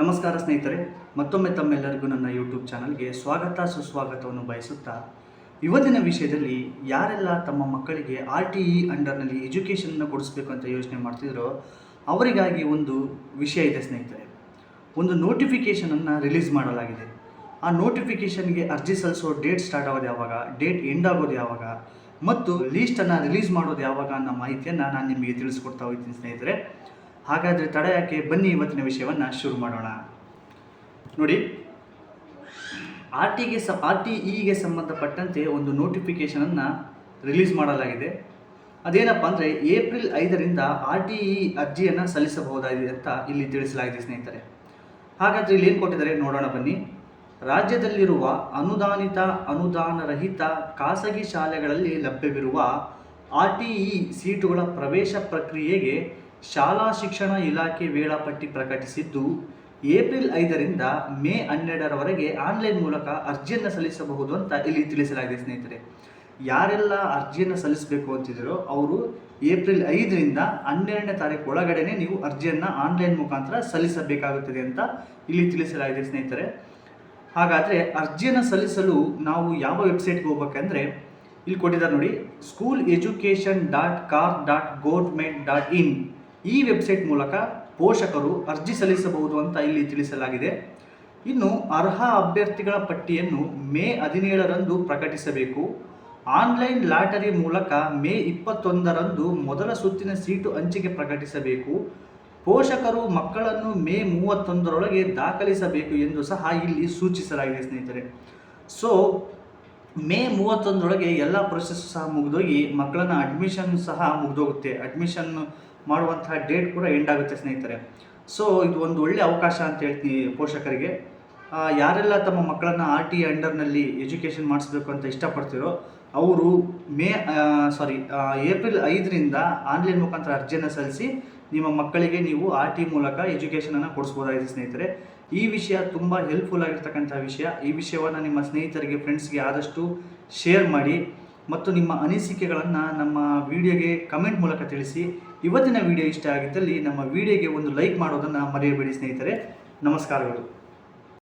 ನಮಸ್ಕಾರ ಸ್ನೇಹಿತರೆ, ಮತ್ತೊಮ್ಮೆ ತಮ್ಮೆಲ್ಲರಿಗೂ ನನ್ನ ಯೂಟ್ಯೂಬ್ ಚಾನಲ್ಗೆ ಸ್ವಾಗತ, ಸುಸ್ವಾಗತವನ್ನು ಬಯಸುತ್ತಾ ಇವತ್ತಿನ ವಿಷಯದಲ್ಲಿ ಯಾರೆಲ್ಲ ತಮ್ಮ ಮಕ್ಕಳಿಗೆ ಆರ್ ಟಿ ಇ ಅಂಡರ್ನಲ್ಲಿ ಎಜುಕೇಷನ್ನ ಕೊಡಿಸ್ಬೇಕು ಅಂತ ಯೋಚನೆ ಮಾಡ್ತಿದ್ರೋ, ಅವರಿಗಾಗಿ ಒಂದು ವಿಷಯ ಇದೆ ಸ್ನೇಹಿತರೆ. ಒಂದು ನೋಟಿಫಿಕೇಷನನ್ನು ರಿಲೀಸ್ ಮಾಡಲಾಗಿದೆ. ಆ ನೋಟಿಫಿಕೇಷನ್ಗೆ ಅರ್ಜಿ ಸಲ್ಲಿಸೋ ಡೇಟ್ ಸ್ಟಾರ್ಟ್ ಆಗೋದು ಯಾವಾಗ ಡೇಟ್ ಎಂಡ್ ಆಗೋದು ಯಾವಾಗ, ಮತ್ತು ಲೀಸ್ಟನ್ನು ರಿಲೀಸ್ ಮಾಡೋದು ಯಾವಾಗ ಅನ್ನೋ ಮಾಹಿತಿಯನ್ನು ನಾನು ನಿಮಗೆ ತಿಳಿಸ್ಕೊಡ್ತಾ ಹೋಗ್ತೀನಿ ಸ್ನೇಹಿತರೆ. ಹಾಗಾದರೆ ತಡ ಯಾಕೆ ಬನ್ನಿ ಇವತ್ತಿನ ವಿಷಯವನ್ನು ಶುರು ಮಾಡೋಣ. ನೋಡಿ ಆರ್ ಟಿಗೆ ಸ ಆರ್ ಟಿ ಇಗೆ ಸಂಬಂಧಪಟ್ಟಂತೆ ಒಂದು ನೋಟಿಫಿಕೇಷನನ್ನು ರಿಲೀಸ್ ಮಾಡಲಾಗಿದೆ. ಅದೇನಪ್ಪ ಅಂದರೆ ಏಪ್ರಿಲ್ ಐದರಿಂದ ಆರ್ ಟಿ ಇ ಅರ್ಜಿಯನ್ನು ಸಲ್ಲಿಸಬಹುದಾಗಿದೆ ಅಂತ ಇಲ್ಲಿ ತಿಳಿಸಲಾಗಿದೆ ಸ್ನೇಹಿತರೆ. ಹಾಗಾದರೆ ಇಲ್ಲಿ ಏನು ಕೊಟ್ಟಿದ್ದಾರೆ ನೋಡೋಣ ಬನ್ನಿ. ರಾಜ್ಯದಲ್ಲಿರುವ ಅನುದಾನಿತ, ಅನುದಾನರಹಿತ ಖಾಸಗಿ ಶಾಲೆಗಳಲ್ಲಿ ಲಭ್ಯವಿರುವ ಆರ್ ಟಿ ಇ ಸೀಟುಗಳ ಪ್ರವೇಶ ಪ್ರಕ್ರಿಯೆಗೆ ಶಾಲಾ ಶಿಕ್ಷಣ ಇಲಾಖೆ ವೇಳಾಪಟ್ಟಿ ಪ್ರಕಟಿಸಿದ್ದು, ಏಪ್ರಿಲ್ ಐದರಿಂದ ಮೇ ಹನ್ನೆರಡರವರೆಗೆ ಆನ್ಲೈನ್ ಮೂಲಕ ಅರ್ಜಿಯನ್ನು ಸಲ್ಲಿಸಬಹುದು ಅಂತ ಇಲ್ಲಿ ತಿಳಿಸಲಾಗಿದೆ ಸ್ನೇಹಿತರೆ. ಯಾರೆಲ್ಲ ಅರ್ಜಿಯನ್ನು ಸಲ್ಲಿಸಬೇಕು ಅಂತಿದ್ದೀರೋ ಅವರು ಏಪ್ರಿಲ್ ಐದರಿಂದ ಹನ್ನೆರಡನೇ ತಾರೀಕು ಒಳಗಡೆನೆ ನೀವು ಅರ್ಜಿಯನ್ನು ಆನ್ಲೈನ್ ಮುಖಾಂತರ ಸಲ್ಲಿಸಬೇಕಾಗುತ್ತದೆ ಅಂತ ಇಲ್ಲಿ ತಿಳಿಸಲಾಗಿದೆ ಸ್ನೇಹಿತರೆ. ಹಾಗಾದರೆ ಅರ್ಜಿಯನ್ನು ಸಲ್ಲಿಸಲು ನಾವು ಯಾವ ವೆಬ್ಸೈಟ್ಗೆ ಹೋಗ್ಬೇಕಂದ್ರೆ, ಇಲ್ಲಿ ಕೊಟ್ಟಿದ್ದಾರೆ ನೋಡಿ school education dot kar dot government dot in ಈ ವೆಬ್ಸೈಟ್ ಮೂಲಕ ಪೋಷಕರು ಅರ್ಜಿ ಸಲ್ಲಿಸಬಹುದು ಅಂತ ಇಲ್ಲಿ ತಿಳಿಸಲಾಗಿದೆ. ಇನ್ನು ಅರ್ಹ ಅಭ್ಯರ್ಥಿಗಳ ಪಟ್ಟಿಯನ್ನು ಮೇ ಹದಿನೇಳರಂದು ಪ್ರಕಟಿಸಬೇಕು. ಆನ್ಲೈನ್ ಲಾಟರಿ ಮೂಲಕ ಮೇ ಇಪ್ಪತ್ತೊಂದರಂದು ಮೊದಲ ಸುತ್ತಿನ ಸೀಟು ಹಂಚಿಕೆ ಪ್ರಕಟಿಸಬೇಕು. ಪೋಷಕರು ಮಕ್ಕಳನ್ನು ಮೇ ಮೂವತ್ತೊಂದರೊಳಗೆ ದಾಖಲಿಸಬೇಕು ಎಂದು ಸಹ ಇಲ್ಲಿ ಸೂಚಿಸಲಾಗಿದೆ ಸ್ನೇಹಿತರೆ. ಸೊ ಮೇ ಮೂವತ್ತೊಂದರೊಳಗೆ ಎಲ್ಲ ಪ್ರೊಸೆಸ್ ಸಹ ಮುಗಿದೋಗಿ ಮಕ್ಕಳನ್ನ ಅಡ್ಮಿಷನ್ ಸಹ ಮುಗಿದೋಗುತ್ತೆ. ಅಡ್ಮಿಷನ್ ಮಾಡುವಂತಹ ಡೇಟ್ ಕೂಡ ಎಂಡ್ ಆಗುತ್ತೆ ಸ್ನೇಹಿತರೆ. ಸೊ ಇದು ಒಂದು ಒಳ್ಳೆಯ ಅವಕಾಶ ಅಂತ ಹೇಳ್ತೀನಿ ಪೋಷಕರಿಗೆ. ಯಾರೆಲ್ಲ ತಮ್ಮ ಮಕ್ಕಳನ್ನು ಆರ್ ಟಿ ಅಂಡರ್ನಲ್ಲಿ ಎಜುಕೇಷನ್ ಮಾಡಿಸ್ಬೇಕು ಅಂತ ಇಷ್ಟಪಡ್ತಿರೋ, ಅವರು ಮೇ ಸಾರಿ ಏಪ್ರಿಲ್ ಐದರಿಂದ ಆನ್ಲೈನ್ ಮುಖಾಂತರ ಅರ್ಜಿಯನ್ನು ಸಲ್ಲಿಸಿ ನಿಮ್ಮ ಮಕ್ಕಳಿಗೆ ನೀವು ಆರ್ ಟಿ ಮೂಲಕ ಎಜುಕೇಷನನ್ನು ಕೊಡಿಸ್ಬೋದಾಗಿದೆ ಸ್ನೇಹಿತರೆ. ಈ ವಿಷಯ ತುಂಬ ಹೆಲ್ಪ್ಫುಲ್ ಆಗಿರ್ತಕ್ಕಂಥ ವಿಷಯ. ಈ ವಿಷಯವನ್ನು ನಿಮ್ಮ ಸ್ನೇಹಿತರಿಗೆ ಫ್ರೆಂಡ್ಸ್ಗೆ ಆದಷ್ಟು ಶೇರ್ ಮಾಡಿ ಮತ್ತು ನಿಮ್ಮ ಅನಿಸಿಕೆಗಳನ್ನು ನಮ್ಮ ವಿಡಿಯೋಗೆ ಕಮೆಂಟ್ ಮೂಲಕ ತಿಳಿಸಿ. ಇವತ್ತಿನ ವಿಡಿಯೋ ಇಷ್ಟ ಆಗಿದ್ದಲ್ಲಿ ನಮ್ಮ ವಿಡಿಯೋಗೆ ಒಂದು ಲೈಕ್ ಮಾಡೋದನ್ನು ಮರೆಯಬೇಡಿ ಸ್ನೇಹಿತರೆ. ನಮಸ್ಕಾರಗಳು.